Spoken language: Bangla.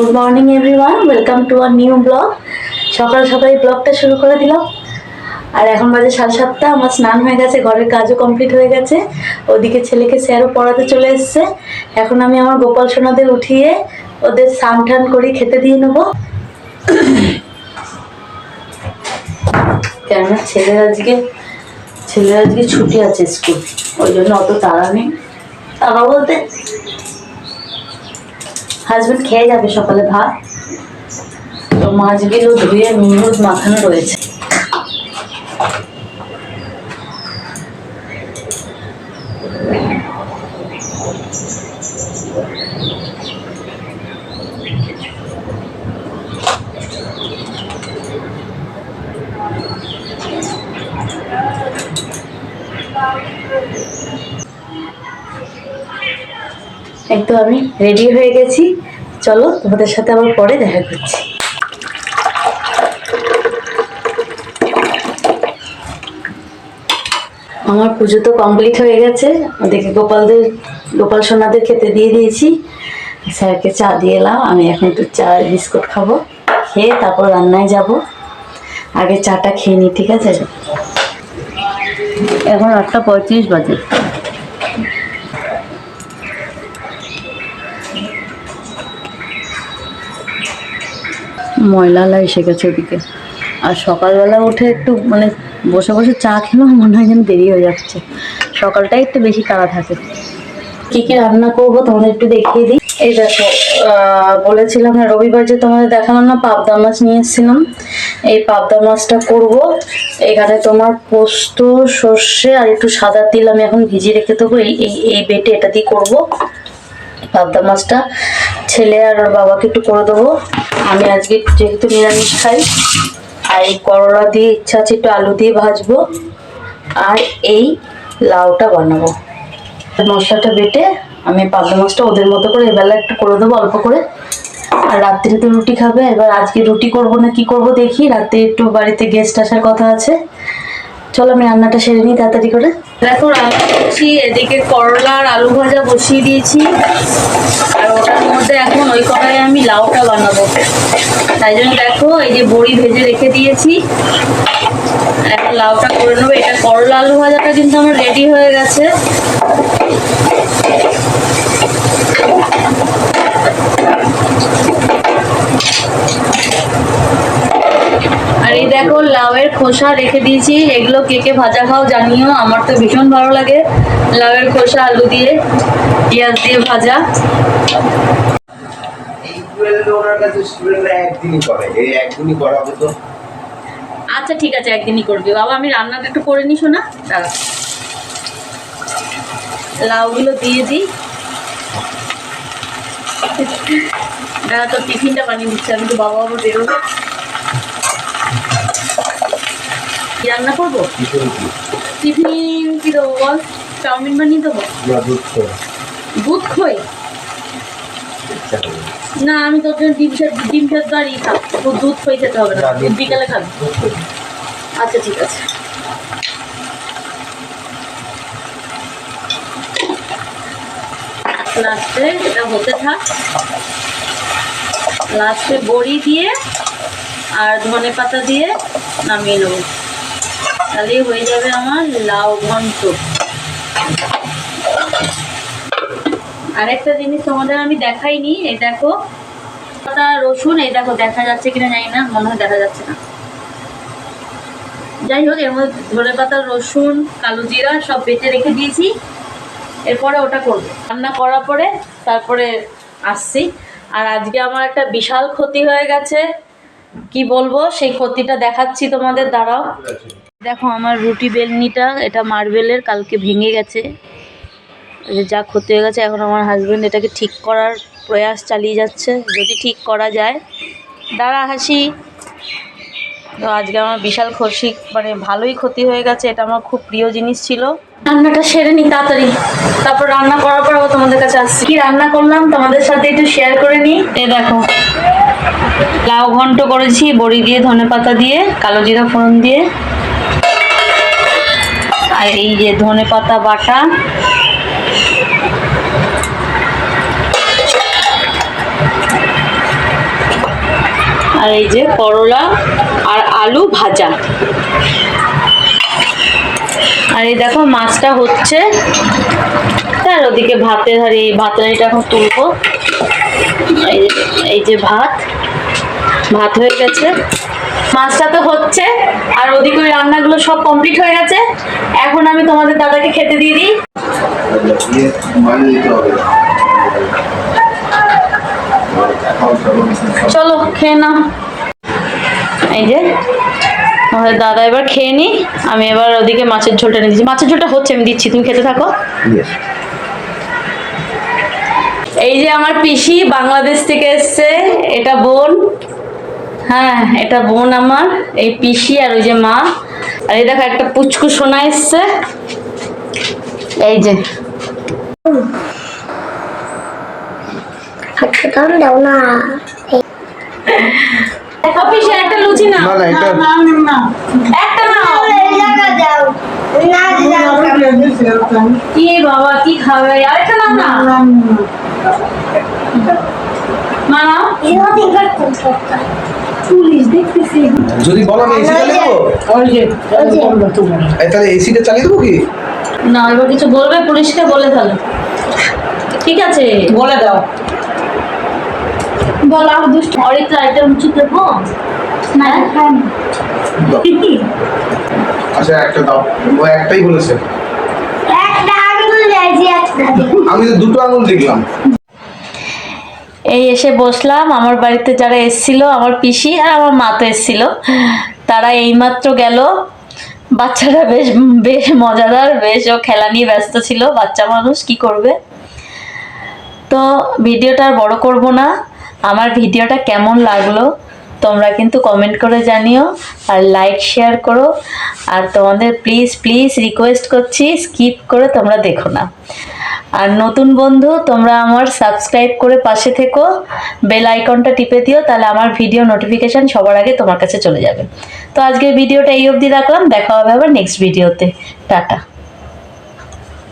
Good morning everyone welcome to our new blog সকাল সকাল ব্লগটা শুরু করে দিলাম। আর এখন বাজে সাড়ে সাতটা, আমার স্নান হয়ে গেছে, ঘরের কাজও কমপ্লিট হয়ে গেছে। ওদিকে ছেলেকে স্যারও পড়াতে চলে এসছে। এখন আমি আমার গোপাল সোনাদের উঠিয়ে ওদের স্নান টান করে খেতে দিয়ে নেব। কেননা ছেলের আজকে ছেলের আজকে ছুটি আছে স্কুল, ওই জন্য অত তাড়া নেই। তারা বলতে হাজবেন্ড খেয়ে যাবে সকালে ভাত। তো মাছগুলো ধুয়ে নুন মাখানো রয়েছে। তো আমি রেডি হয়ে গেছি। চলো, তোমাদের সাথে আবার পরে দেখা করছি। আমার পুজো তো কমপ্লিট হয়ে গেছে। ওদেরকে গোপালদের, গোপাল সোনাদের খেতে দিয়ে দিয়েছি। স্যারকে চা দিয়ে এলাম। আমি এখন একটু চা বিস্কুট খাব। খেয়ে তারপর রান্নায় যাব। আগে চাটা খেয়ে নিই, ঠিক আছে? এখন আটটা পঁয়ত্রিশ বাজে। ময়লালা এসে গেছে ওদিকে। আর সকালবেলা উঠে একটু মানে বসে বসে চা খেলেও মনে হয় যেন দেরি হয়ে যাচ্ছে। সকালটাই একটু বেশি তাড়া থাকে। কি কি রান্না করব তোমাদের একটু দেখিয়ে দিই। এই দেখো বলেছিলাম না রবিবার যে তোমাদের দেখালাম না পাবদা মাছ নিয়ে এসেছিলাম। এই পাবদা মাছটা করব। এখানে তোমার পোস্ত সর্ষে আর একটু সাদা তিল আমি এখন ভিজিয়ে রেখে দেবো। এই এই এই বেটে এটা দিয়ে করব। পাবদা মাছটা ছেলে আর ওর বাবাকে একটু করে দেবো। আমি আজকে যেহেতু নিরামিষ খাই। আর এই করলা দিয়ে ইচ্ছা আছে একটু আলু দিয়ে ভাজবো। আর এই লাউটা বানাবো। মশলাটা বেটে আমি পাবদা মাছটা ওদের মতো করে এবেলা একটু করে দেবো অল্প করে। আর রাত্রে তো রুটি খাবে। এবার আজকে রুটি করব না, কি করব দেখি। রাতে একটু বাড়িতে গেস্ট আসার কথা আছে। চলো আমি রান্নাটা সেরে নিই তাড়াতাড়ি করে। দেখো, রান্না করছি। এদিকে করলা আর আলু ভাজা বসিয়ে দিয়েছি। আর ওটার মধ্যে এখন ওই কড়াইয়ে আমি লাউটা বানাবো। তাই জন্য দেখো, এই যে বড়ি ভেজে রেখে দিয়েছি। এখন লাউটা করে নেব। এটা করলা আলু ভাজাটা কিন্তু আমার রেডি হয়ে গেছে। আর এই দেখো, লাউয়ের খোসা রেখে দিয়েছি। এগুলো কে কে ভাজা খাও জানিও, আমার তো ভীষণ ভালো লাগে। লাউয়ের খোসা, আলু দিয়ে, পেঁয়াজ দিয়ে ভাজা। টুয়েলভে ওনার কাছে স্টুডেন্টরা একদিনই করে। এই একদিনই করাবো তো? আচ্ছা ঠিক আছে একদিনই করবি। বাবা আমি রান্নাটা একটু করে নি না দাঁড়া। লাউগুলো দিয়ে দিই। দাঁড়া তো টিফিনটা বানিয়ে দিচ্ছি। আমি তো বাবা বাবা বেরোবো। কি রান্না করব? টিফিন কি? দেবো বল? চাউমিন বানিয়ে দেবো? দুধ তো দুধ খই না আমি তোর জন্য ডিম ডিম সেদ্ধ আর ই খাব। তোর দুধ খই খেতে হবে না। বিকালে খাবি। আচ্ছা ঠিক আছে। লাস্টে এটা হতে থাক। লাস্টে বড়ি দিয়ে আর ধনে পাতা দিয়ে নামিয়ে নেব। তাহলেই হয়ে যাবে আমার লাউ ঘন্ট। আরেকটা জিনিস তোমাদের আমি দেখাইনি এই দেখো পাতা রসুন এই দেখো দেখা যাচ্ছে কিনা জানি না মনে হয় দেখা যাচ্ছে না। যাই হোক এর মধ্যে ধনে পাতা রসুন কালো জিরা সব বেটে রেখে দিয়েছি। এরপরে ওটা করব। রান্না করার পরে তারপরে আসছি। আর আজকে আমার একটা বিশাল ক্ষতি হয়ে গেছে। কি বলব সেই ক্ষতিটা দেখাচ্ছি তোমাদের দাঁড়াও। দেখো আমার রুটি বেলনিটা এটা মার্বেলের কালকে ভেঙে গেছে। যে যা ক্ষতি হয়ে গেছে এখন আমার হাজবেন্ড এটাকে ঠিক করার প্রয়াস চালিয়ে যাচ্ছে। যদি ঠিক করা যায় দাঁড়া হাসি। তো আজকে আমার বিশাল খুশি মানে ভালোই ক্ষতি হয়ে গেছে এটা আমার খুব প্রিয় জিনিস ছিল। রান্নাটা সেরে নি তাড়াতাড়ি। তারপর রান্না করার পর তোমাদের কাছে আসছি। কি রান্না করলাম তোমাদের সাথে একটু শেয়ার করে নিই এ দেখো লাউ ঘন্ট করেছি বড়ি দিয়ে ধনে পাতা দিয়ে কালো জিরা ফোড়ন দিয়ে। আর এই যে ধনে পাতা বাটা আর এই যে করলা আর আলু ভাজা। আর এই দেখো মাছটা হচ্ছে, তার ওদিকে ভাতের হাড়ি, ভাতের হাড়িটা এখন তুলবো। এই যে ভাত ভাত হয়ে গেছে। মাছটা তো হচ্ছে, আর ওদিকে ওই রান্নাগুলো সব কমপ্লিট হয়ে গেছে। এখন আমি তোমাদের দাদাকে খেতে দিয়ে দিই। দিয়ে দিতে হবে। চলো খেয়ে নাও। এই যে আমাদের দাদা এবার খেয়ে নি। আমি এবার ওদিকে মাছের ঝোলটা নিয়ে দিচ্ছি। মাছের ঝোলটা হচ্ছে আমি দিচ্ছি। তুমি খেতে থাকো। এই যে আমার পিসি বাংলাদেশ থেকে এসছে। এটা বোন। হ্যাঁ এটা বোন আমার। এই পিসি আর ওই যে মা। আর এই দেখো একটা পুচকু সোনা এসছে। এই যে দাও না একটা লুচি না না না একটা না দাও কি বাবা কি খাবে আরেকটা নাও না মা ইনো তিনবার করতে পুলিশ দেখতেছি যদি বলো আমি এসি চালিয়ে দেবো এই তাহলে এসিটা চালিয়ে দেবো কি না এবার কিছু বলবে? পুলিশকে বলে তাহলে ঠিক আছে? বলে দাও। বলো আর দুষ্ট। অরিত্র আইটেম উঁচু দেবো না দাও। আচ্ছা একটা দাও। ও একটাই বলেছে। একটা আঙুল যাইছি একটা আমি তো দুটো আঙুল দেখলাম। এই এসে বসলাম। আমার বাড়িতে যারা এসছিল আমার পিসি আর আমার মা তো এসছিল তারা এইমাত্র গেল। বাচ্চারা বেশ বেশ মজাদার, বেশ ও খেলা নিয়ে ব্যস্ত ছিল, বাচ্চা মানুষ, কি করবে? তো ভিডিওটা আর বড় করব না। আমার ভিডিওটা কেমন লাগল, তোমরা কিন্তু কমেন্ট করে জানিও, আর লাইক শেয়ার করো। আর তোমাদের প্লিজ প্লিজ রিকোয়েস্ট করছি স্কিপ করে তোমরা দেখো না। আর নতুন বন্ধু, তোমরা আমার সাবস্ক্রাইব করে পাশে থেকো। বেল আইকনটা টিপে দিও, তাহলে আমার ভিডিও নোটিফিকেশান সবার আগে তোমার কাছে চলে যাবে। তো আজকের ভিডিওটা এই অবধি রাখলাম, দেখা হবে আবার নেক্সট ভিডিওতে টাটা।